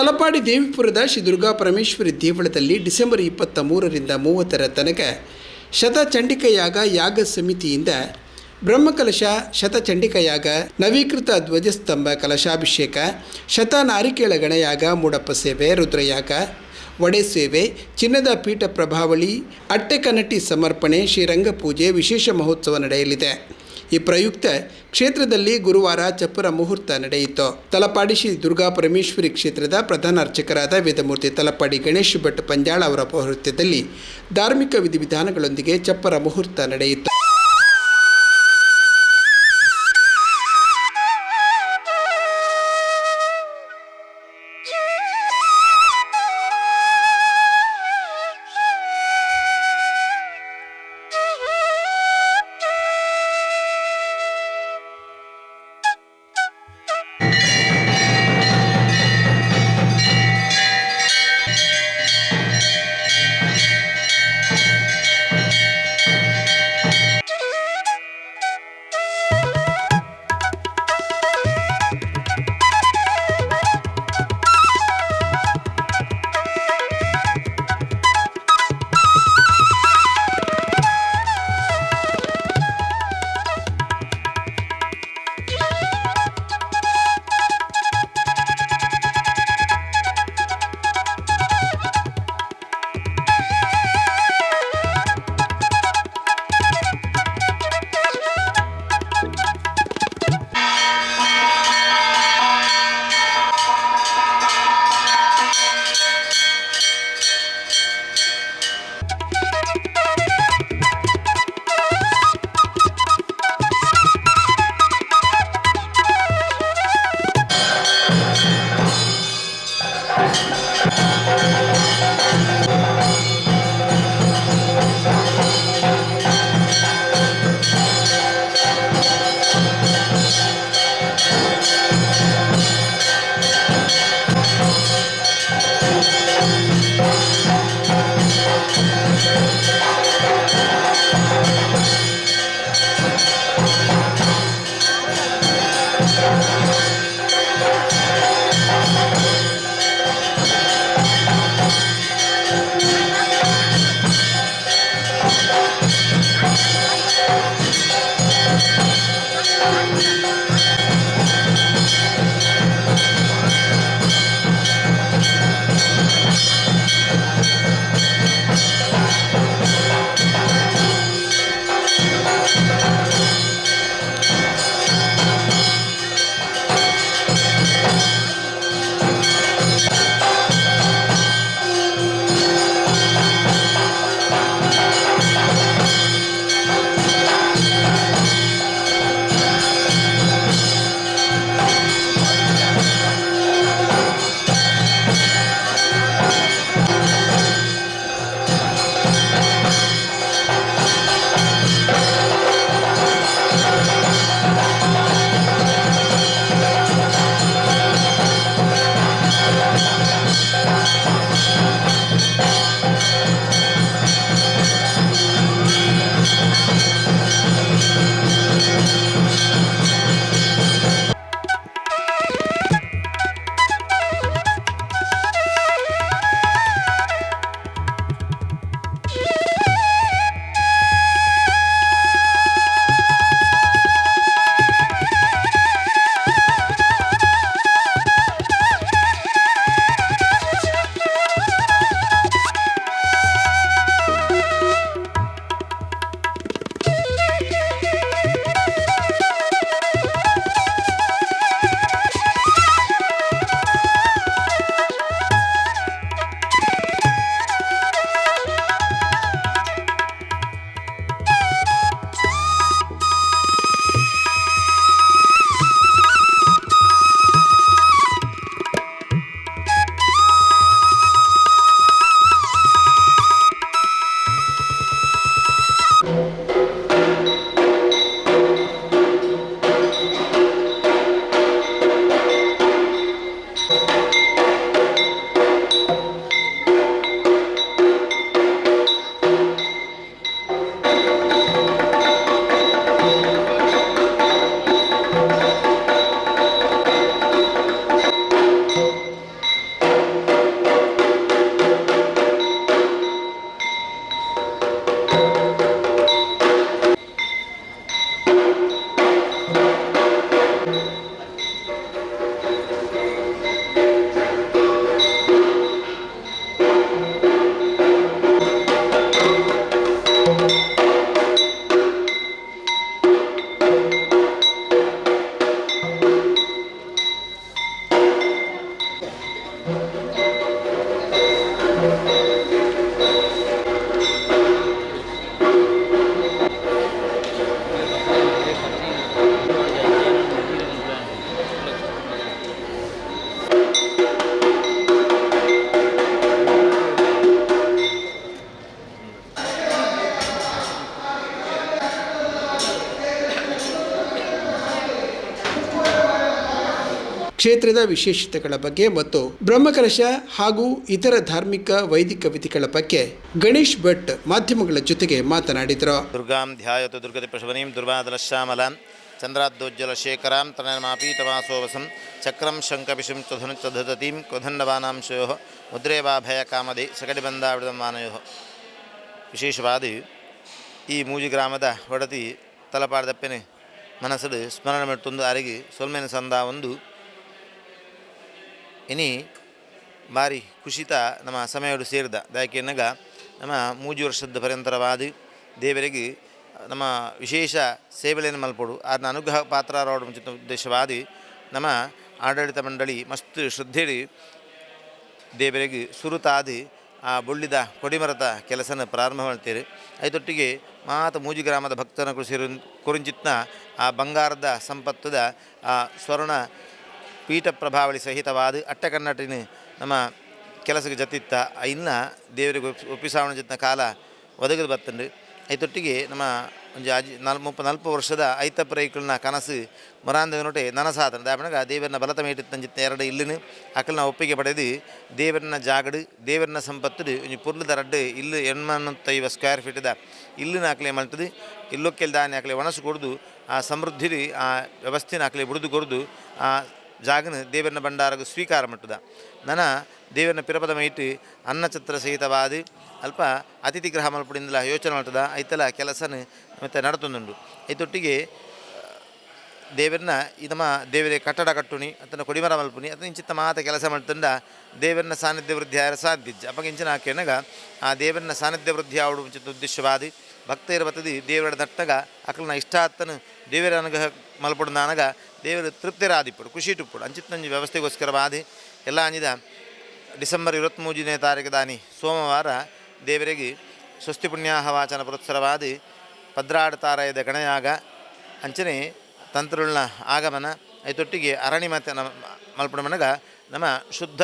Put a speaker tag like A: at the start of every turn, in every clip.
A: ತಲಪಾಡಿ ದೇವಿಪುರದ ಶ್ರೀ ದುರ್ಗಾ ಪರಮೇಶ್ವರಿ ದೇವಳದಲ್ಲಿ ಡಿಸೆಂಬರ್ ಇಪ್ಪತ್ತ ಮೂರರಿಂದ ಮೂವತ್ತರ ತನಕ ಶತಚಂಡಿಕ ಯಾಗ ಸಮಿತಿಯಿಂದ ಬ್ರಹ್ಮಕಲಶ ಶತಚಂಡಿಕಯಾಗ ನವೀಕೃತ ಧ್ವಜಸ್ತಂಭ, ಕಲಶಾಭಿಷೇಕ, ಶತ ನಾರಿಕೇಳ ಗಣಯಾಗ, ಮೂಡಪ್ಪ ಸೇವೆ, ರುದ್ರಯಾಗ ಒಡೆ ಸೇವೆ, ಚಿನ್ನದ ಪೀಠ ಪ್ರಭಾವಳಿ, ಅಟ್ಟೆಕನಟಿ ಸಮರ್ಪಣೆ ಶ್ರೀರಂಗಪೂಜೆ ವಿಶೇಷ ಮಹೋತ್ಸವ ನಡೆಯಲಿದೆ. ಈ ಪ್ರಯುಕ್ತ ಕ್ಷೇತ್ರದಲ್ಲಿ ಗುರುವಾರ ಚಪ್ಪರ ಮುಹೂರ್ತ ನಡೆಯಿತು. ತಲಪಾಡಿ ಶ್ರೀ ದುರ್ಗಾ ಪರಮೇಶ್ವರಿ ಕ್ಷೇತ್ರದ ಪ್ರಧಾನ ಅರ್ಚಕರಾದ ವೇದಮೂರ್ತಿ ತಲಪಾಡಿ ಗಣೇಶ್ ಭಟ್ ಪಂಜಾಳ ಅವರ ಪೌರತ್ಯದಲ್ಲಿ ಧಾರ್ಮಿಕ ವಿಧಿವಿಧಾನಗಳೊಂದಿಗೆ ಚಪ್ಪರ ಮುಹೂರ್ತ ನಡೆಯಿತು. ಕ್ಷೇತ್ರದ ವಿಶೇಷತೆಗಳ ಬಗ್ಗೆ ಮತ್ತು ಬ್ರಹ್ಮಕಲಶ ಹಾಗೂ ಇತರ ಧಾರ್ಮಿಕ ವೈದಿಕ ವಿಧಿಗಳ ಬಗ್ಗೆ ಗಣೇಶ್ ಭಟ್ ಮಾಧ್ಯಮಗಳ ಜೊತೆಗೆ ಮಾತನಾಡಿದರು.
B: ದುರ್ಗಾಂ ಧ್ಯಾಯತು ದುರ್ಗತಿ ಪ್ರಶವನೀಂ ದುರ್ವಾದಲಶ್ಯಾಮಲಾಂ ಚಂದ್ರಾದ್ದೋಜ್ಜಲಶೇಖರಾಂ ತನಮಾಪೀತವಾಸೋವಸಂ ಚಕ್ರಂ ಶಂಕಪಿಶುಂ ಚಧನು ಚಧತೀಂ ಕ್ವಧನ್ನವಾನಾಂ ಮುದ್ರೇವಾಭಯ ಮುದ್ರೇ ವಾ ಭಯ ವಿಶೇಷವಾದಿ ಸಗಡಿಬಂದಾವಿಡದ ಮಾನಯೋ. ವಿಶೇಷವಾದ ಈ ಮೂಜಿ ಗ್ರಾಮದ ಒಡತಿ ತಲಪಾಡದಪ್ಪನೆ ಮನಸ್ಸಲ್ಲಿ ಸ್ಮರಣೆ ಮೆಟ್ಟೊಂದು ಅರಿಗಿ ಸೊಲ್ಮೆನ ಸಂದ ಒಂದು ಇನಿ ಬಾರಿ ಖುಷಿತ ನಮ್ಮ ಸಮಯಡು ಸೇರಿದ. ದಾಯಕೆನ್ನಗ ನಮ್ಮ ಮೂಜು ವರ್ಷದ ಪರ್ಯಂತರವಾದಿ ದೇವರಿಗೆ ನಮ್ಮ ವಿಶೇಷ ಸೇವೆಯನ್ನು ಮಲ್ಪಡು. ಅದನ್ನ ಅನುಗ್ರಹ ಪಾತ್ರರಾಡು ಮುಂಚಿತ ಉದ್ದೇಶವಾದಿ ನಮ್ಮ ಆಡಳಿತ ಮಂಡಳಿ ಮಸ್ತ್ ಶ್ರದ್ಧೆಡಿ ದೇವರಿಗೆ ಸುರುತಾದಿ ಆ ಬುಳ್ಳಿದ ಕೊಡಿಮರದ ಕೆಲಸನ ಪ್ರಾರಂಭ ಮಾಡ್ತೀರಿ. ಐದೊಟ್ಟಿಗೆ ಮಾತ ಮೂಜಿ ಗ್ರಾಮದ ಭಕ್ತನ ಕುರಿಸಿರು ಕುರಿಂಚಿತ್ನ ಆ ಬಂಗಾರದ ಸಂಪತ್ತದ ಆ ಸ್ವರ್ಣ ಪೀಠ ಪ್ರಭಾವಳಿ ಸಹಿತವಾದ ಅಟ್ಟಕನ್ನಟಿನ ನಮ್ಮ ಕೆಲಸಕ್ಕೆ ಜತಿತ್ತ ಇನ್ನ ದೇವರಿಗೆ ಒಪ್ಪಿ ಒಪ್ಪಿಸಾವಣ ಜೊತ್ತಿನ ಕಾಲ ಒದಗದು ಬತ್ತಂಡು ಐತೊಟ್ಟಿಗೆ ನಮ್ಮ ಒಂಜಿ ಅಜಿ ನಲ್, ಮುಪ್ಪ, ನಲ್ಪ ವರ್ಷದ ಐತಪ್ಪ ರೈಕಲ್ನ ಕನಸು ಮರಾಂದ ನೋಟೆ ನನಸಾತನ. ದಾಪಣಗ ದೇವರನ್ನ ಬಲತ ಮೇಟಿತ್ತಂಜಿತ್ತ ಎರಡು ಇಲ್ಲಿನ ಅಕಲ್ನ ಒಪ್ಪಿಗೆ ಪಡೆದು ದೇವರನ್ನ ಜಾಗಡು, ದೇವರನ್ನ ಸಂಪತ್ತು ಒಂಜಿ ಪುರ್ಲದ ರಡ್ಡು ಇಲ್ಲು ಎಣ್ಮನ್ನತ್ತೈವ ಸ್ಕ್ವೇರ್ ಫೀಟ್ದ ಇಲ್ಲಿನ ಆಕಲೆ ಮಲ್ತದು ಇಲ್ಲೊಕ್ಕೆಲ್ ದಾನೆ ಆಕಲೆ ಒಣಸು ಕೊಡ್ದು, ಆ ಸಮೃದ್ಧಿ ಆ ವ್ಯವಸ್ಥೆನ ಆಕಲೆ ಬಿಡಿದು ಕೊಡ್ದು, ಆ ಜಾಗನ ದೇವರನ್ನ ಭಂಡಾರಗ ಸ್ವೀಕಾರ ಮಟ್ಟದ. ನನ ದೇವರನ್ನ ಪಿರಪದ ಮೈಟ್ ಅನ್ನಛತ್ರ ಸಹಿತವಾದಿ ಅಲ್ಪ ಅತಿಥಿ ಗೃಹ ಮಲ್ಪಡಿಂದಲ ಯೋಚನೆ ಮಾಡ್ತದ. ಐತಲ ಕೆಲಸನ ಮತ್ತೆ ನಡತೊಂದುಂಡು ಐತೊಟ್ಟಿಗೆ ದೇವರನ್ನ ನಮ್ಮ ದೇವರ ಕಟ್ಟಡ ಕಟ್ಟುನಿ ಅತನ ಕೊಡಿಮರ ಮಲ್ಪುನಿ ಅತನ ಇಂಚಿತ್ತ ಮಾತ ಕೆಲಸ ಮಾಡ್ತಂಡ ದೇವರನ್ನ ಸಾನ್ನಿಧ್ಯ ವೃದ್ಧಿ ಆರ ಸಾಧ್ಯಜ್ಜ ಅಪಗಿಂಚಿನ ಹಾಕೇನಾಗ ಆ ದೇವರನ್ನ ಸಾನ್ನಿಧ್ಯ ವೃದ್ಧಿ ಆವಡು ಮುಂಚಿತ ಉದ್ದೇಶವಾದಿ ಭಕ್ತ ಇರಬತ್ತದಿ ದೇವರ ದಟ್ಟಗ ಅಕಲನ ಇಷ್ಟ ಆತನ ದೇವರ ಅನುಗ್ರಹ ಮಲ್ಪಡು ದೇವರು ತೃಪ್ತಿರಾದಿಪ್ಪುಡು ಖುಷಿ ಟುಪ್ಪಡು ಅಂಚಿತ್ತಂಜಿ ವ್ಯವಸ್ಥೆಗೋಸ್ಕರವಾದಿ ಎಲ್ಲ ಅಂಜಿದ ಡಿಸೆಂಬರ್ ಇರುವತ್ತ್ಮೂರನೇ ತಾರೀಕು ದಾನಿ. ಸೋಮವಾರ ದೇವರಿಗೆ ಸ್ವಸ್ತಿ ಪುಣ್ಯಾಹ ವಾಚನ ಪುರತ್ಸರವಾದಿ ಪದ್ರಾಡ ತಾರಾಯದ ಗಣಯಾಗ ಅಂಚನೆ ತಂತ್ರುಳ್ನ ಆಗಮನ. ಐತೊಟ್ಟಿಗೆ ಅರಣಿ ಮತ್ತೆ ನಮ್ಮ ಮಲ್ಪಣ ಮನಗ ನಮ್ಮ ಶುದ್ಧ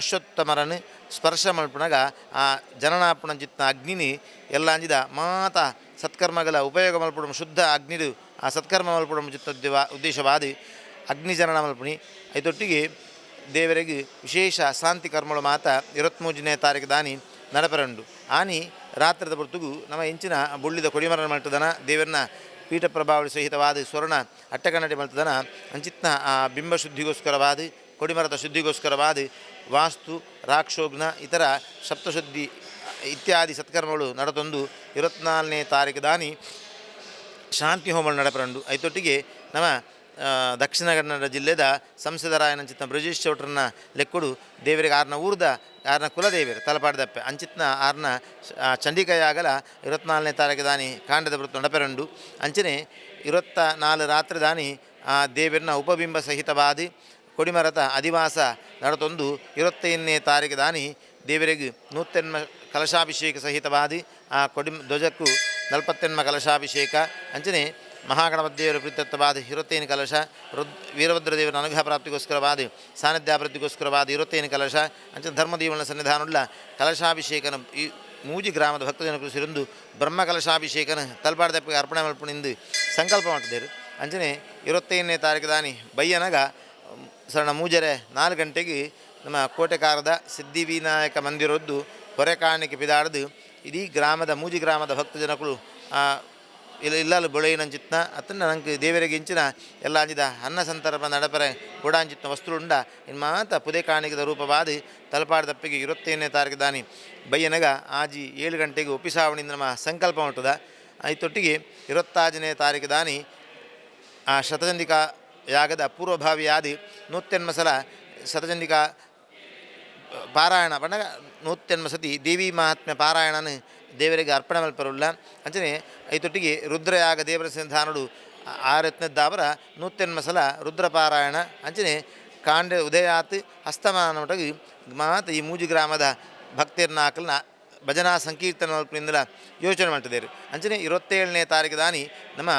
B: ಅಶ್ವತ್ಥಮರನು ಸ್ಪರ್ಶ ಮಲ್ಪಣಗ ಆ ಜನನಾಪಣ ಜಿತ್ನ ಅಗ್ನಿನಿ ಎಲ್ಲ ಅಂಜಿದ ಮಾತ ಸತ್ಕರ್ಮಗಳ ಉಪಯೋಗ ಮಲ್ಪಡ ಶುದ್ಧ ಅಗ್ನಿದು ಆ ಸತ್ಕರ್ಮ ಮಲ್ಪಡ ಉದ್ದೇಶವಾದಿ ಅಗ್ನಿಜನನ ಮಲ್ಪಣಿ. ಐತೊಟ್ಟಿಗೆ ದೇವರಿಗೆ ವಿಶೇಷ ಶಾಂತಿ ಕರ್ಮಳು ಮಾತ ಇರತ್ಮೂಜನೇ ತಾರೀಕು ದಾನಿ ನಡಪರಂಡು. ಆನಿ ರಾತ್ರದ ಹೊರತುಗು ನಮ್ಮ ಇಂಚಿನ ಬುಳ್ಳಿದ ಕೊಡಿಮರ ಮಲ್ತದನ, ದೇವರನ್ನ ಪೀಠ ಪ್ರಭಾವಳಿ ಸಹಿತವಾದ ಸ್ವರ್ಣ ಅಟ್ಟಕನ್ನಡಿ ಮಲ್ತದನ, ಅಂಚಿತ್ನ ಆ ಬಿಂಬ ಶುದ್ಧಿಗೋಸ್ಕರವಾದ ಕೊಡಿಮರದ ಶುದ್ಧಿಗೋಸ್ಕರವಾದ, ವಾಸ್ತು, ರಾಕ್ಷೋಗ್ನ, ಇತರ ಸಪ್ತಶುದ್ಧಿ ಇತ್ಯಾದಿ ಸತ್ಕರ್ಮಗಳು ನಡೆದೊಂದು ಇರುವತ್ನಾಲ್ಕನೇ ತಾರೀಕು ದಾನಿ ಶಾಂತಿ ಹೋಮ ನಡಪರಂಡು ಐತೊಟ್ಟಿಗೆ ನಮ್ಮ ದಕ್ಷಿಣ ಕನ್ನಡ ಜಿಲ್ಲೆದ ಸಂಸದರಾಯನಂಚಿತ್ನ ಬ್ರಿಜೇಶ್ ಚೌಟ್ರನ್ನ ಲೆಕ್ಕುಡು ದೇವರಿಗೆ ಆರ್ನ ಊರ್ದ, ಆರ್ನ ಕುಲದೇವಿಯರು, ತಲಪಾಡ್ದಪ್ಪೆ, ಅಂಚಿತ್ನ ಆರ್ನ ಚಂಡಿಕಾಯಾಗಲ ಇವತ್ನಾಲ್ನೇ ತಾರೀಕು ದಾನಿ ಕಾಂಡದ ವೃತ್ತ ನಡಪೆರಂಡು ಅಂಚನೆ ಇರುವತ್ತ ನಾಲ್ಕು ರಾತ್ರಿ ದಾನಿ ಆ ದೇವರನ್ನ ಉಪಬಿಂಬ ಸಹಿತವಾದಿ ಕೊಡಿಮರತ ಅಧಿವಾಸ ನಡತೊಂದು ಇರುವತ್ತೈದನೇ ತಾರೀಕು ದಾನಿ ದೇವರಿಗೆ ನೂತನ್ಮ ಕಲಶಾಭಿಷೇಕ ಸಹಿತವಾದಿ ಆ ಕೊಡಿ ಧ್ವಜಕ್ಕೂ ನಲ್ಪತ್ತೆನ್ಮ ಕಲಶಾಭಿಷೇಕ. ಅಂಚನೆ ಮಹಾಗಣಪತಿದೇವರ ಪ್ರೀತತ್ವವಾದ ಇರುವತ್ತೈದು ಕಲಶ, ರುದ್, ವೀರಭದ್ರದೇವರ ಅನುಗ್ರಹ ಪ್ರಾಪ್ತಿಗೋಸ್ಕರವಾದ ಸಾನ್ನಿಧ್ಯಾಭಿವೃದ್ಧಿಗೋಸ್ಕರವಾದ ಇರುವತ್ತೈದು ಕಲಶ ಅಂಚನೆ ಧರ್ಮದೇವನ ಸನ್ನಿಧಾನವುಳ್ಳ ಕಲಶಾಭಿಷೇಕನ ಈ ಮೂಜಿ ಗ್ರಾಮದ ಭಕ್ತಜನ ಕೃಷಿರಂದು ಬ್ರಹ್ಮ ಕಲಶಾಭಿಷೇಕನ ತಲ್ಪಾಡದಪ್ಪಿಗೆ ಅರ್ಪಣೆ ಮಲ್ಪಣಿಂದು ಸಂಕಲ್ಪ ಮಾಡ್ತಿದ್ದೇರು ಅಂಚನೆ ಇರುವತ್ತೈದನೇ ತಾರೀಕು ದಾನಿ ಬಯ್ಯನಗ ಸರಣ ಮೂಜರೆ ನಾಲ್ಕು ಗಂಟೆಗೆ ನಮ್ಮ ಕೋಟೆಕಾರದ ಸಿದ್ಧಿವಿನಾಯಕ ಮಂದಿರದ್ದು ಹೊರೆ ಕಾಣಿಕೆ ಇಡೀ ಗ್ರಾಮದ, ಮೂಜಿ ಗ್ರಾಮದ ಭಕ್ತ ಜನಗಳು ಇಲ್ಲ, ಇಲ್ಲಲು ಬೊಳೆಯಿನಂಚಿತ್ನ ಅತ್ತನ್ನ ನಂಗೆ ದೇವರಿಗೆ ಇಂಚಿನ ಎಲ್ಲ ಅಂಜಿದ ಅನ್ನ ಸಂತರ್ಪ ನಡಪರೆ ಗುಡಾಂಚಿತ್ನ ವಸ್ತುಂಡ ಇನ್ನು ಮಾತ ಪುದೆ ಕಾಣಿಕದ ರೂಪವಾದಿ ತಲಪಾಡ ತಪ್ಪಿಗೆ ಇರುತ್ತೇನೆ ತಾರೀಕು ದಾನಿ ಬಯ್ಯನಗ ಆಜಿ ಏಳು ಗಂಟೆಗೆ ಒಪ್ಪಿಸಾವಣಿ ನಮ್ಮ ಸಂಕಲ್ಪ ಉಂಟದ ಐತೊಟ್ಟಿಗೆ ಇರುವತ್ತಾಜನೇ ತಾರೀಕು ದಾನಿ ಆ ಶತಚಂದಿಕಾ ಯಾಗದ ಪೂರ್ವಭಾವಿಯಾದಿ ನೂತ್ಯನ್ಮಸಲ ಶತಚಂದಿಕಾ ಪಾರಾಯಣ ಪಂಡ ನೂತ್ಯನ್ಮ ಸತಿ ದೇವಿ ಮಹಾತ್ಮ್ಯ ಪಾರಾಯಣನ ದೇವರಿಗೆ ಅರ್ಪಣೆ ಮಲ್ಪರುಲ್ಲ ಅಂಚನೆ ಐತೊಟ್ಟಿಗೆ ರುದ್ರಯಾಗ ದೇವರ ಸಿಂಧಾನುಡು ಆರತ್ನದ್ದಾವರ ನೂತ್ಯನ್ಮಸಲ ರುದ್ರ ಪಾರಾಯಣ. ಅಂಚನೆ ಕಾಂಡ ಉದಯಾತ್ ಹಸ್ತಮಾನ ಮಟಗಿ ಮಾತ ಈ ಮೂಜಿ ಗ್ರಾಮದ ಭಕ್ತರನ್ನ ಹಾಕಲ್ನ ಭಜನಾ ಸಂಕೀರ್ತನ ಮಲ್ಪನಿಂದಲ ಯೋಚನೆ ಮಾಡ್ತಿದ್ದೇವೆ ಅಂಚನೆ ಇರುವತ್ತೇಳನೇ ತಾರೀಕು ದಾನಿ ನಮ್ಮ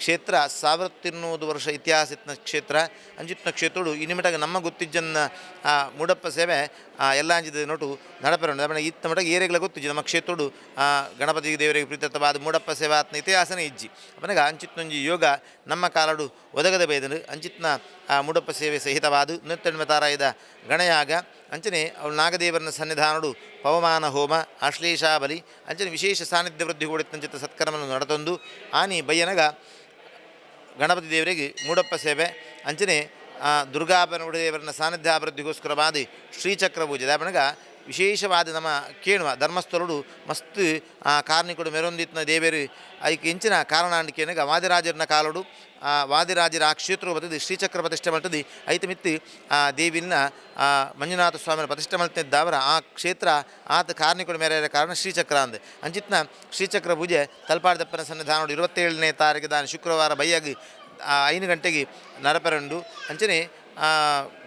B: ಕ್ಷೇತ್ರ ಸಾವಿರತ್ತಿನ್ನೂರು ವರ್ಷ ಇತಿಹಾಸ ಕ್ಷೇತ್ರ. ಅಂಜಿತ್ನ ಕ್ಷೇತ್ರಡು ಇನಿಮಿಟಾಗ ನಮ್ಮ ಗೊತ್ತಿಜ್ಜನ್ನ ಆ ಮೂಡಪ್ಪ ಸೇವೆ ಎಲ್ಲ ಅಂಜಿದ ನೋಟು ನಡಪೆರಂಡು ದಾಪನ ಇತ್ತ ಮಟ್ಟ ಏರೆಗಳ ಗೊತ್ತಿಜ್ಜಿ ನಮ್ಮ ಕ್ಷೇತ್ರಡು ಗಣಪತಿ ದೇವರಿಗೆ ಪ್ರೀತತ್ವವಾದ ಮೂಡಪ್ಪ ಸೇವಾತ್ನ ಆಸನ ಇಜ್ಜಿ. ಅಪನಗ ಅಂಚಿತ್ನೊಂಜಿ ಯೋಗ ನಮ್ಮ ಕಾಲಡು ಒದಗದ ಬೇದನು ಅಂಚಿತ್ನ ಮೂಡಪ್ಪ ಸೇವೆ ಸಹಿತವಾದು ನೃತ್ಯಣ್ಮ ತಾರಾಯದ ಗಣಯಾಗ. ಅಂಚನೆ ಅವಳು ನಾಗದೇವರನ ಸನ್ನಿಧಾನಡು ಪವಮಾನ ಹೋಮ, ಆಶ್ಲೇಷಾಬಲಿ, ಅಂಚನೆ ವಿಶೇಷ ಸಾನ್ನಿಧ್ಯ ವೃದ್ಧಿ ಕೂಡಿತ್ತಂಚಿತ ಸತ್ಕರ್ಮವನ್ನು ನಡೆತೊಂದು. ಆನಿ ಬಯ್ಯನಗ ಗಣಪತಿ ದೇವರಿಗೆ ಮೂಡಪ್ಪ ಸೇವೆ, ಅಂಚನೆ ಆ, ದುರ್ಗಾಪನ ದೇವರನ್ನ ಸಾನ್ನಿಧ್ಯ ಅಭಿವೃದ್ಧಿಗೋಸ್ಕರವಾದಿ ಶ್ರೀಚಕ್ರ ಪೂಜೆ. ದಾಪನಗ ವಿಶೇಷವಾದ ನಮ್ಮ ಕೇಳುವ ಧರ್ಮಸ್ಥರುಡು ಮಸ್ತ್ ಆ ಕಾರ್ಣಿಕುಡು ಮೆರೊಂದಿತ್ನ ದೇವೇರು ಐಕ್ ಇಂಚಿನ ಕಾರಣಾಂಡಿಕೆನಗ ವಾದಿರಾಜರನ ಕಾಲಡು ಆ ವಾದಿರಾಜರ ಆ ಕ್ಷೇತ್ರ ಬರ್ತದೆ ಶ್ರೀಚಕ್ರ ಪ್ರತಿಷ್ಠೆ ಮಾಡ್ತದೆ. ಐತ ಮಿತ್ತಿ ಆ ದೇವಿನ ಮಂಜುನಾಥ ಸ್ವಾಮಿನ ಪ್ರತಿಷ್ಠೆ ಮಾಡ್ತಿದ್ದಾವರ ಆ ಕ್ಷೇತ್ರ ಆತ ಕಾರಣಿಕೊಡು ಮೇರೆಯ ಕಾರಣ ಶ್ರೀಚಕ್ರ ಅಂದೆ. ಅಂಚಿತ್ನ ಶ್ರೀಚಕ್ರ ಪೂಜೆ ತಲಪಾಡದಪ್ಪನ ಸನ್ನಿಧಾನ ಇರುವತ್ತೇಳನೇ ತಾರೀಕು ದಾನ ಶುಕ್ರವಾರ ಬೈಯಾಗಿ ಐದು ಗಂಟೆಗೆ ನರಪರಂಡು ಅಂಚನೆ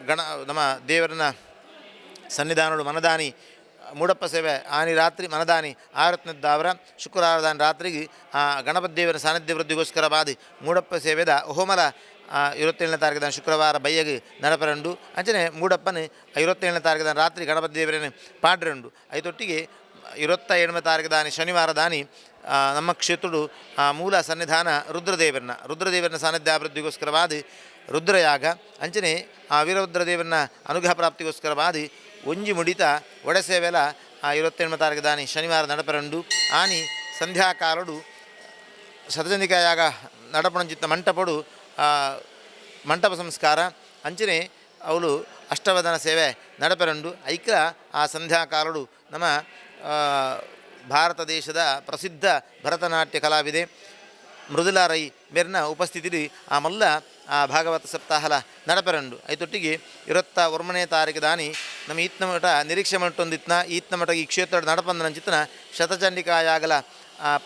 B: ಗಣ, ನಮ್ಮ ದೇವರನ್ನ ಸನ್ನಿಧಾನಗಳು ಮನದಾನಿ, ಮೂಡಪ್ಪ ಸೇವೆ, ಆನಿ ರಾತ್ರಿ ಮನದಾನಿ ಆರತ್ನದ್ದಾವರ ಶುಕ್ರವಾರ ದಾನಿ ರಾತ್ರಿಗೆ, ಆ, ಗಣಪತಿ ದೇವರ ಸಾನ್ನಿಧ್ಯ ವೃದ್ಧಿಗೋಸ್ಕರ ಬಾದಿ ಮೂಡಪ್ಪ ಸೇವೆದ ಹೋಮಲ ಐವತ್ತೇಳನೇ ತಾರೀಕು ಶುಕ್ರವಾರ ಬಯ್ಯಗೆ ನಡಪರಂಡು ಅಂಚನೆ, ಮೂಡಪ್ಪನ ಐವತ್ತೇಳನೇ ತಾರೀಕು ರಾತ್ರಿ ಗಣಪತಿ ದೇವರನ್ನು ಪಾಡ್ರಂಡು ಐತೊಟ್ಟಿಗೆ ಇವತ್ತ ಏಳನೇ ತಾರೀಕು ದಾನಿ ಶನಿವಾರ ದಾನಿ ನಮ್ಮ ಕ್ಷೇತ್ರಡು ಮೂಲ ಸನ್ನಿಧಾನ ರುದ್ರದೇವರನ್ನ ರುದ್ರದೇವರನ್ನ ಸಾನ್ನಿಧ್ಯ ಅಭಿವೃದ್ಧಿಗೋಸ್ಕರವಾದ ರುದ್ರಯಾಗ ಅಂಚನೆ ಆ ವೀರರುದ್ರದೇವರನ್ನ ಅನುಗ್ರಹ ಪ್ರಾಪ್ತಿಗೋಸ್ಕರವಾದಿ ಒಂಜಿ ಮುಡಿತ ಒಡೆಸೇವೆಲ ಆ ಇರುವತ್ತೇಳನೇ ತಾರೀಕು ದಾನಿ ಶನಿವಾರ ನಡಪರಂಡು ಆನಿ ಸಂಧ್ಯಾಕಾಲಡು ಶತಜನಿಕಾಯಾಗ ನಡಪಣಂಚಿತ್ತ ಮಂಟಪಡು ಆ, ಮಂಟಪ ಸಂಸ್ಕಾರ ಅಂಚನೆ ಅವಳು ಅಷ್ಟವದನ ಸೇವೆ ನಡಪರಂಡು ಐಕ್ರ ಆ ಸಂಧ್ಯಾಕಾಲಡು ನಮ್ಮ ಭಾರತ ದೇಶದ ಪ್ರಸಿದ್ಧ ಭರತನಾಟ್ಯ ಕಲಾವಿದೆ ಮೃದುಲಾರೈ ಮೇರಿನ ಉಪಸ್ಥಿತಿಲಿ ಆ ಮಲ್ಲ, ಆ ಭಾಗವತ ಸಪ್ತಾಹಲ ನಡಪೆರಂಡು ಐತೊಟ್ಟಿಗೆ ಇರತ್ತ ಒರ್ಮನೆ ತಾರೀಕು ದಾನಿ ನಮ್ಮ ಈತ್ನ ಮಠ ನಿರೀಕ್ಷೆ ಮಟ್ಟೊಂದಿತ್ನ, ಈತ್ನ ಮಠ ಈ ಕ್ಷೇತ್ರ ನಡಪಂದನ ಚಿತ್ನ ಶತಚಂಡಿಕಾಯಾಗಲ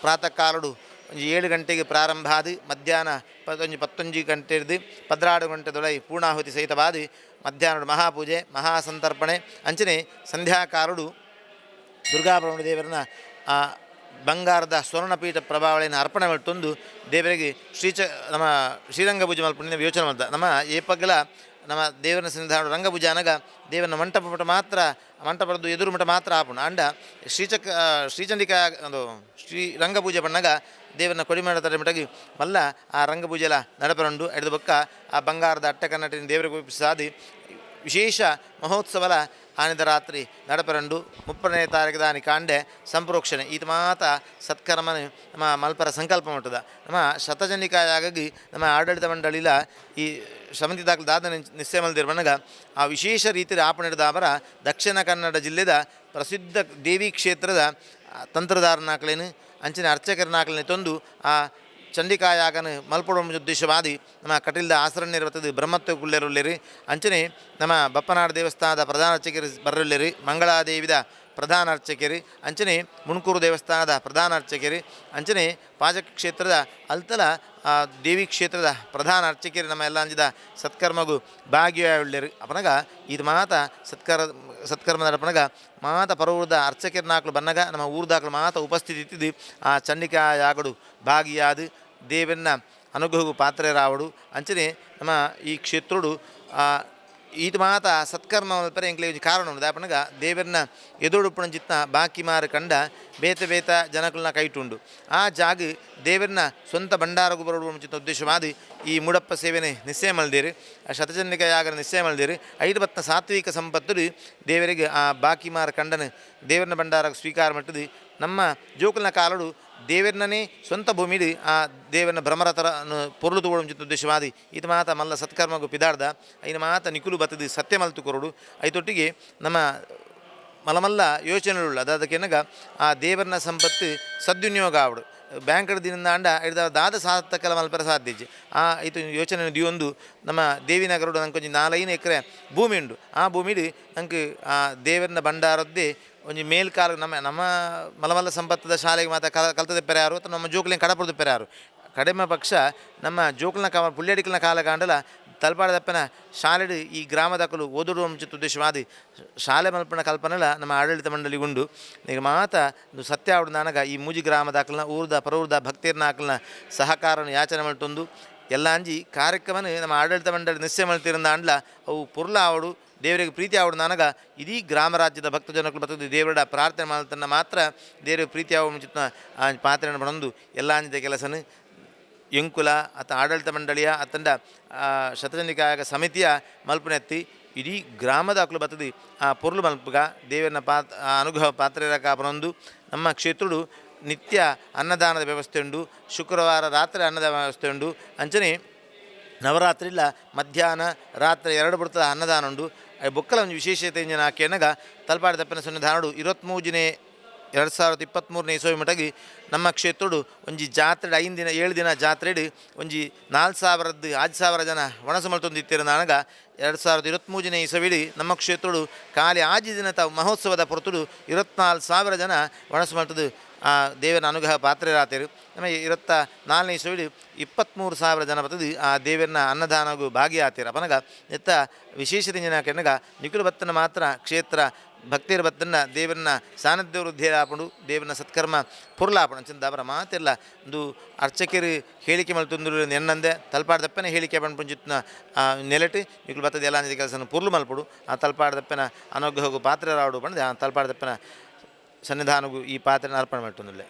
B: ಪ್ರಾತಃ ಕಾಲಡು ಒಂಜಿ ಏಳು ಗಂಟೆಗೆ ಪ್ರಾರಂಭ ಆದು, ಮಧ್ಯಾಹ್ನ ಪತ್ತೊಂಜಿ ಪತ್ತೊಂಜಿ ಗಂಟೆ ಹಿಡಿದು ಪದ್ರಾಡು ಗಂಟೆ ದೊಳೈ ಪೂರ್ಣಾಹುತಿ ಸಹಿತವಾದಿ ಮಧ್ಯಾಹ್ನದ ಮಹಾಪೂಜೆ, ಮಹಾಸಂತರ್ಪಣೆ, ಅಂಚನೆ ಸಂಧ್ಯಾಕಾಲಡು ದುರ್ಗಾಪರಮಣ ದೇವರನ್ನ ಆ ಬಂಗಾರದ ಸ್ವರ್ಣಪೀಠ ಪ್ರಭಾವಳಿಯನ್ನು ಅರ್ಪಣೆ ಮಾಡಿತೊಂದು ದೇವರಿಗೆ ಶ್ರೀಚ ನಮ್ಮ ಶ್ರೀರಂಗ ಪೂಜೆ ಮಲ್ಪಣಿನ ಯೋಚನೆ ಮಾಡ್ದ ನಮ್ಮ ಪಗ್ಲ ನಮ್ಮ ದೇವರನ ಸನ್ನಿಧಾನ ರಂಗಪೂಜೆ ಅನಗ ದೇವನ ಮಂಟಪ ಮಠ ಮಾತ್ರ ಮಂಟಪದ್ದು ಎದುರು ಮಠ ಮಾತ್ರ ಆಪಣ ಅಂಡ ಶ್ರೀಚಕ ಶ್ರೀಚಂಡಿಕ ಅದು ಶ್ರೀ ರಂಗಪೂಜೆ ಬಣ್ಣಗ ದೇವರನ್ನ ಕೊಡಿಮಾಡ ತಡೆ ಮಟಗಿ ಮಲ್ಲ ಆ ರಂಗಪೂಜೆಲ ನಡಪರಂಡು ಎಡದ ಬೊಕ್ಕ ಆ ಬಂಗಾರದ ಅಟ್ಟ ಕನ್ನಟಿನ ದೇವರಿಗೆ ಸಾದಿ ವಿಶೇಷ ಮಹೋತ್ಸವಲ ಆನಂದ ರಾತ್ರಿ ನಡಪರಂಡು ಮುಪ್ಪನೇ ತಾರೀಕು ದಾನಿ ಕಾಂಡೆ ಸಂಪ್ರೋಕ್ಷಣೆ. ಇದು ಮಾತ ಸತ್ಕರ್ಮನ ನಮ್ಮ ಮಲ್ಪರ ಸಂಕಲ್ಪ ಮಟ್ಟದ ನಮ್ಮ ಶತಜನಿಕಾಯಾಗಿ ನಮ್ಮ ಆಡಳಿತ ಮಂಡಳಿಲ ಈ ಶ್ರಮತಿ ದಾಖಲೆ ದಾದ ನಿಶ್ಚಯ ಮಲ್ದಿರ ಬಣ್ಣಗ ಆ ವಿಶೇಷ ರೀತಿಯ ಆಪಣಿಡಿದ ಅವರ ದಕ್ಷಿಣ ಕನ್ನಡ ಜಿಲ್ಲೆದ ಪ್ರಸಿದ್ಧ ದೇವಿ ಕ್ಷೇತ್ರದ ತಂತ್ರಧಾರನಾಕ್ಲೇನು ಅಂಚಿನ ಅರ್ಚಕರನಾಕ್ಲೇನೆ ತಂದು ಆ ಚಂಡಿಕಾಯಾಗನ ಮಲ್ಪಡುವ ಉದ್ದೇಶವಾದಿ ನಮ್ಮ ಕಟೀಲ್ದ ಆಸರಣ್ಯ ಇರುತ್ತದೆ ಬ್ರಹ್ಮತ್ವ ಕುಳ್ಳೆರುಳ್ಳಿರಿ ಅಂಚನೆ ನಮ್ಮ ಬಪ್ಪನಾಡ ದೇವಸ್ಥಾನದ ಪ್ರಧಾನ ಅರ್ಚಕರು ಬರಲಿರಿ ಮಂಗಳಾದೇವಿದ ಪ್ರಧಾನ ಅರ್ಚಕರಿ. ಅಂಚನೆ ಮುಣಕೂರು ದೇವಸ್ಥಾನದ ಪ್ರಧಾನ ಅರ್ಚಕರಿ. ಅಂಚನೆ ಪಾಜಕ ಕ್ಷೇತ್ರದ ಅಲ್ತಲ ದೇವಿ ಕ್ಷೇತ್ರದ ಪ್ರಧಾನ ಅರ್ಚಕರಿ ನಮ್ಮ ಎಲ್ಲ ಅಂಜಿದ ಸತ್ಕರ್ಮಗು ಭಾಗಿಯಾಯುಳ್ಳಿರಿ ಅಪನಗ ಇದು ಮಾತ ಸತ್ಕರ್, ಸತ್ಕರ್ಮದ ಅಪನಗ ಮಾತ ಪರವೃದ ಅರ್ಚಕರನಾಕ್ಲು ಬನ್ನಗ ನಮ್ಮ ಊರ್ದಾಕ್ಲು ಮಾತ ಉಪಸ್ಥಿತಿ ಇತ್ತಿದ್ದು ಆ ಚಂಡಿಕಾ ಯಾಗಡು ಭಾಗಿಯಾದು. ದೇವನ್ನ ಅನುಗ್ರಹವು ಪಾತ್ರರಾವಡು ಅಂಚನೆ ನಮ್ಮ ಈ ಕ್ಷೇತ್ರಡು ಈತ ಮಾತ ಸತ್ಕರ್ಮ ಎಂಕ್ಲೆ ಒಂಜಿ ಕಾರಣ ಉಂಡು ದಾಪನಗ ದೇವರನ್ನ ಎದುರುಪುಣ ಬೇತ ಬೇತ ಜನಗಳನ್ನ ಕೈಟುಂಡು ಆ ಜಾಗ ದೇವರನ್ನ ಸ್ವಂತ ಭಂಡಾರಗು ಬರಡು ಮುಂಚಿತ ಉದ್ದೇಶವಾದಿ ಈ ಮೂಡಪ್ಪ ಸೇವೆನೆ ನಿಶ್ಚಯ ಮಲ್ದೇರಿ. ಆ ಶತಜನಿಕ ಯಾಗನ ನಿಶ್ಚಯ ಮಲ್ದೇರಿ. ಐದು ಬತ್ನ ಸಾತ್ವಿಕ ಸಂಪತ್ತು ದೇವರಿಗೆ ಆ ಬಾಕಿ ಮಾರ ಕಂಡನ ದೇವರನ ಭಂಡಾರ ಸ್ವೀಕಾರ ಮಟ್ಟದು. ನಮ್ಮ ಜೋಕುಲ್ನ ಕಾಲಡು ದೇವರನ್ನೇ ಸ್ವಂತ ಭೂಮಿಡಿ ಆ ದೇವರನ್ನ ಭ್ರಮರಥರ ಪೊರಲು ಪೊರ್ಲು ಮುಂಚಿತ ಚಿತ್ತ ಉದ್ದೇಶವಾದಿ. ಇದು ಮಾತ ಮಲ್ಲ ಸತ್ಕರ್ಮಗೂ ಪಿದಾಡ್ದ. ಐನ ಮಾತ ನಿಕುಲು ಬತ್ತದು ಸತ್ಯ ಮಲ್ತು ಕೊರಡು. ಐತೊಟ್ಟಿಗೆ ನಮ್ಮ ಮಲಮಲ್ಲ ಯೋಚನೆಗಳು ಅದಕ್ಕೆನಗ ಆ ದೇವರನ ಸಂಪತ್ತು ಸದ್ವಿನಿಯೋಗ ಆವಡು. ಬ್ಯಾಂಕ್ ದಿನದಿಂದ ಅಂಡ ಹಿಡಿದ ದಾದ ಸಾಧಕಲ ಮಲ್ಪರ ಸಾಧ್ಯಜೆ. ಆ ಇದು ಯೋಚನೆ ದಿಯೊಂದು ನಮ್ಮ ದೇವಿನಗರಡು ನಂಗೆ ಒಂಜಿ ನಾಲೈನು ಎಕರೆ ಭೂಮಿ ಉಂಡು. ಆ ಭೂಮಿಡಿ ನಂಗೆ ಆ ದೇವರನ ಭಂಡಾರದ್ದೇ ಒಂಜಿ ಮೇಲ್ಕಾಲ ನಮ್ಮ ನಮ್ಮ ಮಲಮಲ್ಲ ಸಂಪತ್ತದ ಶಾಲೆಗೆ ಮಾತ್ರ ಕಲ ಕಲ್ತದೆಪ್ಪರೆ ಯಾರು ಅಥವಾ ನಮ್ಮ ಜೋಕ್ಲಿನ ಕಡಪುರದೆಪ್ಪರೆ ಯಾರು ಕಡಿಮೆ ಪಕ್ಷ ನಮ್ಮ ಜೋಕ್ಲನ ಕಾಲ ಪುಳ್ಳಿಯಡಿಕಲಿನ ಕಾಲ ಕಾಂಡಲ ತಲಪಾಡದಪ್ಪನ ಶಾಲೆಡು ಈ ಗ್ರಾಮದಕ್ಕಲು ಓದುಡು ಮುಂಚಿತ ಉದ್ದೇಶವಾದಿ ಶಾಲೆ ಮಲ್ಪನ ಕಲ್ಪನೆಲ ನಮ್ಮ ಆಡಳಿತ ಮಂಡಳಿ ಉಂಡು ಈಗ ಮಾತ ಸತ್ಯ ಆವಡು ನನಗ ಈ ಮೂಜಿ ಗ್ರಾಮದಾಕಲ್ನ ಊರ್ದ, ಪರೂರ್ದ, ಭಕ್ತಿಯರ್ನ ಆಕಲ್ನ ಸಹಕಾರನ ಯಾಚನೆ ಮಲ್ತೊಂದು. ಎಲ್ಲ ಅಂಜಿ ಕಾರ್ಯಕ್ರಮನ ನಮ್ಮ ಆಡಳಿತ ಮಂಡಳಿ ನಿಶ್ಚಯ ಮಲ್ತಿರಂದ ಅಂಡ್ಲ ಅವು ಪುರ್ಲ ಆವಡು, ದೇವರಿಗೆ ಪ್ರೀತಿ ಆವಡು ನನಗ. ಇಡೀ ಗ್ರಾಮ ರಾಜ್ಯದ ಭಕ್ತ ಜನಗಳು ಬರ್ತದೆ ದೇವರ ಪ್ರಾರ್ಥನೆ ಮಾಡ್ತನ್ನ ಮಾತ್ರ ದೇವರಿಗೆ ಪ್ರೀತಿ ಆವ ಮುಂಚಿತ ಪಾತ್ರೆಯನ್ನು ಬಂದು ಎಲ್ಲ ಅಂಜಿದ ಕೆಲಸನ ಎಂಕುಲ ಅಥ ಆಡಳಿತ ಮಂಡಳಿಯ ಅತ್ತಂಡ ಶತಜನಿಕಾಯಕ ಸಮಿತಿಯ ಮಲ್ಪನೆತ್ತಿ ಇಡೀ ಗ್ರಾಮದ ಅಕ್ಲು ಬತ್ತದಿ. ಆ ಪೊರ್ಲು ಮಲ್ಪಗ ದೇವರನ್ನ ಪಾತ್ ಅನುಗ್ರಹ ಪಾತ್ರೆರ ಕಾಪನೊಂದು ನಮ್ಮ ಕ್ಷೇತ್ರಡು ನಿತ್ಯ ಅನ್ನದಾನದ ವ್ಯವಸ್ಥೆ ಉಂಡು. ಶುಕ್ರವಾರ ರಾತ್ರಿ ಅನ್ನದಾನ ವ್ಯವಸ್ಥೆ ಉಂಡು. ಅಂಚನೆ ನವರಾತ್ರಿಲ್ಲ ಮಧ್ಯಾಹ್ನ ರಾತ್ರಿ ಎರಡು ಬರ್ತದ ಅನ್ನದಾನ ಉಂಡು. ಬುಕ್ಕಲ ಒಂದು ವಿಶೇಷತೆ ಇಂಜಿನ ಆಕೆಯನ್ನಾಗ ತಲಪಾಡಿ ತಪ್ಪಿನ ಸನ್ನಿಧಾನಡು ಎರಡು ಸಾವಿರದ ಇಪ್ಪತ್ತ್ಮೂರನೇ ಇಸವಿ ಮಟಗಿ ನಮ್ಮ ಕ್ಷೇತ್ರಡು ಒಂಜಿ ಜಾತ್ರೆ ಐದು ದಿನ, ಏಳು ದಿನ ಜಾತ್ರೆಡು ಒಂಜಿ ನಾಲ್ಕು ಸಾವಿರದ್ದು ಆರು ಸಾವಿರ ಜನ ಒಣಸು ನನಗ ಎರಡು ಸಾವಿರದ ಇರುವತ್ತ್ಮೂರು ದಿನ ಇಸವಿಡಿ ನಮ್ಮ ಕ್ಷೇತ್ರಡು ಖಾಲಿ ಆಜಿ ದಿನ ತಾವು ಮಹೋತ್ಸವದ ಪೊರತುಡು ಇರುವತ್ನಾಲ್ಕು ಸಾವಿರ ಜನ ಒಣಸು ಮಲ್ತದ್ದು ಆ ದೇವರ ಅನುಗ್ರಹ ಪಾತ್ರರಾತರು ನಮಗೆ ಇರುತ್ತ ನಾಲ್ಕನೇ ಇಸವಿಡಿ ಇಪ್ಪತ್ತ್ಮೂರು ಸಾವಿರ ಜನ ಬರ್ತದೆ ಆ ದೇವರನ್ನ ಅನ್ನದಾನಗೂ ಭಾಗಿಯಾತೀರ. ಅಪನಗ ಎತ್ತ ವಿಶೇಷತೆ ಜನ ಕೆನಗ ನಿಖಿಲು ಭತ್ತನ ಮಾತ್ರ ಕ್ಷೇತ್ರ ಭಕ್ತಿಯರ ಇರಬತ್ತನ್ನು ದೇವರನ್ನ ಸಾನ್ನಿಧ್ಯ ಆಪಣು ದೇವರನ್ನ ಸತ್ಕರ್ಮ ಪುರ್ಲಾಪಣ ಚಂದ ಅವರ ಮಾತೆಲ್ಲ ಒಂದು ಅರ್ಚಕರು ಹೇಳಿಕೆ ಮಲ್ತೊಂದು ನೆನ್ನಂದೆ ತಲ್ಪಾಡ್ದಪ್ಪನ ಹೇಳಿಕೆ ಬಂದು ಪುಂಜಿತ್ನ ಈಗ ಬರ್ತದೆ ಎಲ್ಲ ನಿಧಿ ಕೆಲಸ ಪುರ್ಲು ಮಲ್ಪಡು ಆ ತಲ್ಪಾಡ್ದಪ್ಪನ ಅನುಗ್ರಹಗೂ ಪಾತ್ರರಾಡು ಬಂದು, ಆ ತಲ್ಪಾಡ್ದಪ್ಪನ ಸನ್ನಿಧಾನಗೂ ಈ ಪಾತ್ರನ ಅರ್ಪಣೆ ಮಾಡ್ತೊಂದಿಲ್ಲ